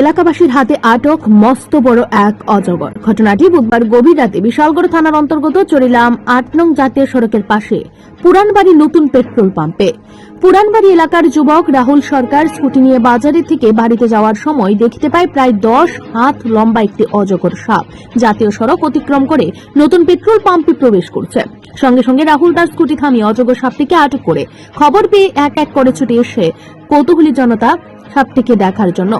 এলাকাবাসীর হাতে আটক মস্ত বড় এক অজগর। ঘটনাটি বুধবার গভীর রাতে বিশালগড় থানার অন্তর্গত চরিলাম আট নং জাতীয় সড়কের পাশে পুরানবাড়ি নতুন পেট্রোল পাম্পে। পুরানবাড়ি এলাকার যুবক রাহুল সরকার স্কুটি নিয়ে বাজারে থেকে বাড়িতে যাওয়ার সময় দেখতে পায় প্রায় দশ হাত লম্বা একটি অজগর সাপ। জাতীয় সড়ক অতিক্রম করে নতুন পেট্রোল পাম্পে প্রবেশ করছে। সঙ্গে সঙ্গে রাহুল তার স্কুটি থামিয়ে অজগর সাপটিকে আটক করে। খবর পেয়ে এক এক করে ছুটে এসে কৌতূহলী জনতা সাপটিকে দেখার জন্য।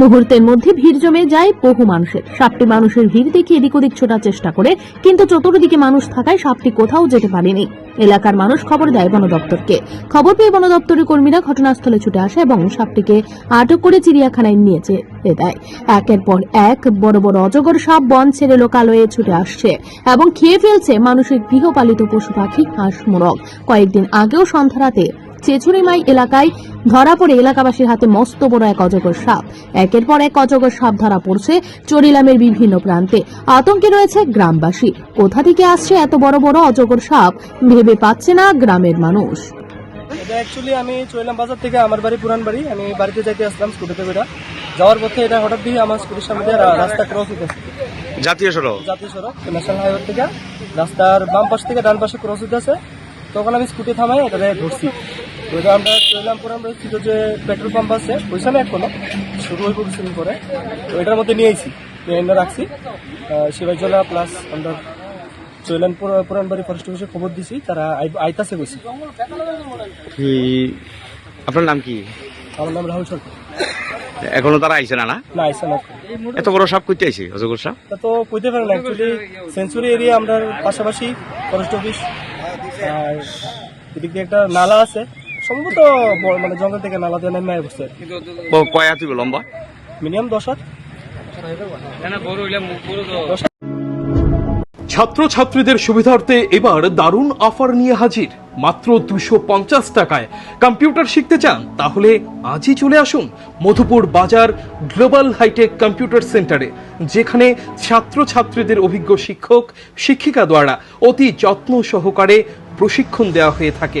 মুহূর্তের মধ্যে ভিড় জমে যায় বহু মানুষের। সাপটি মানুষের ভিড় দেখে এদিক ওদিক ছোটার চেষ্টা করে, কিন্তু চতুর্দিকে মানুষ থাকায় সাপটি কোথাও যেতে পারেনি। এলাকার মানুষ খবর দেয় বন দপ্তরকে খবর পেয়ে বন দপ্তরের কর্মীরা ঘটনাস্থলে ছুটে আসে এবং সাপটিকে আটক করে চিড়িয়াখানায় নিয়ে যেতে দেয়। একের পর এক বড় বড় অজগর সাপ বন ছেড়ে লোকালয়ে ছুটে আসছে এবং খেয়ে ফেলছে মানুষের গৃহপালিত পশু পাখি হাঁস মোরগ। কয়েকদিন আগেও সন্ধ্যারাতে চেচুরিমাই এলাকায় ধরা পড়ে এলাকাবাসীর হাতে মস্ত বড় এক অজগর সাপ। একের পর এক অজগর সাপ ধরা পড়ছে চরিলামের বিভিন্ন প্রান্তে। আতঙ্কে রয়েছে গ্রামবাসী। কোথা থেকে আসছে এত বড় বড় অজগর সাপ ভেবে পাচ্ছে না গ্রামের মানুষ। এটা অ্যাকচুয়ালি আমি চইলাম বাজার থেকে আমার বাড়ি পুরান বাড়ি। আমি বাড়িতে যাইতে আসলাম স্কুটিতে করে। যাওয়ার পথে এটা হঠাৎ দিয়ে আমার স্কুটির সামনে দিয়ে রাস্তা ক্রস হইতেছে। জাতীয় সড়ক? জাতীয় সড়ক ন্যাশনাল হাইওয়ে থেকে রাস্তার বাম পাশ থেকে ডান পাশে ক্রস হইতেছে। তখন আমি স্কুটি থামাই এটা ধরছি আমরা ছিল যে পেট্রোল পাম্প আছে ওইখানে কোনো শুরু পরে। তো এটার মধ্যে নিয়েছি রাখছি। শিবাজলা প্লাস আমরা ফরেস্ট অফিসে খবর দিছি তারা আই- আইতাছে গেছি আপনার নাম কি? আমার নাম রাহুল সরকার। এখনও তারা আইছে না না? না এত বড় সাপ আইছে অজগর সাপ? তো কইতে অ্যাকচুয়ালি সেঞ্চুরি এরিয়া আমরা পাশাপাশি ফরেস্ট অফিস আর এদিক একটা নালা আছে সম্ভবত মানে জঙ্গল থেকে নালা দিয়ে নেমে বসছে কয় হাত লম্বা? মিনিমাম দশ হাত। ছাত্রছাত্রীদের সুবিধার্থে এবার দারুণ অফার নিয়ে হাজির। মাত্র দুশো পঞ্চাশ টাকায়। কম্পিউটার শিখতে চান তাহলে আজই চলে আসুন মধুপুর বাজার গ্লোবাল হাইটেক কম্পিউটার সেন্টারে যেখানে ছাত্রছাত্রীদের অভিজ্ঞ শিক্ষক শিক্ষিকা দ্বারা অতি যত্ন সহকারে প্রশিক্ষণ দেওয়া হয়ে থাকে।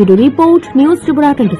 bureau report news Tripura twenty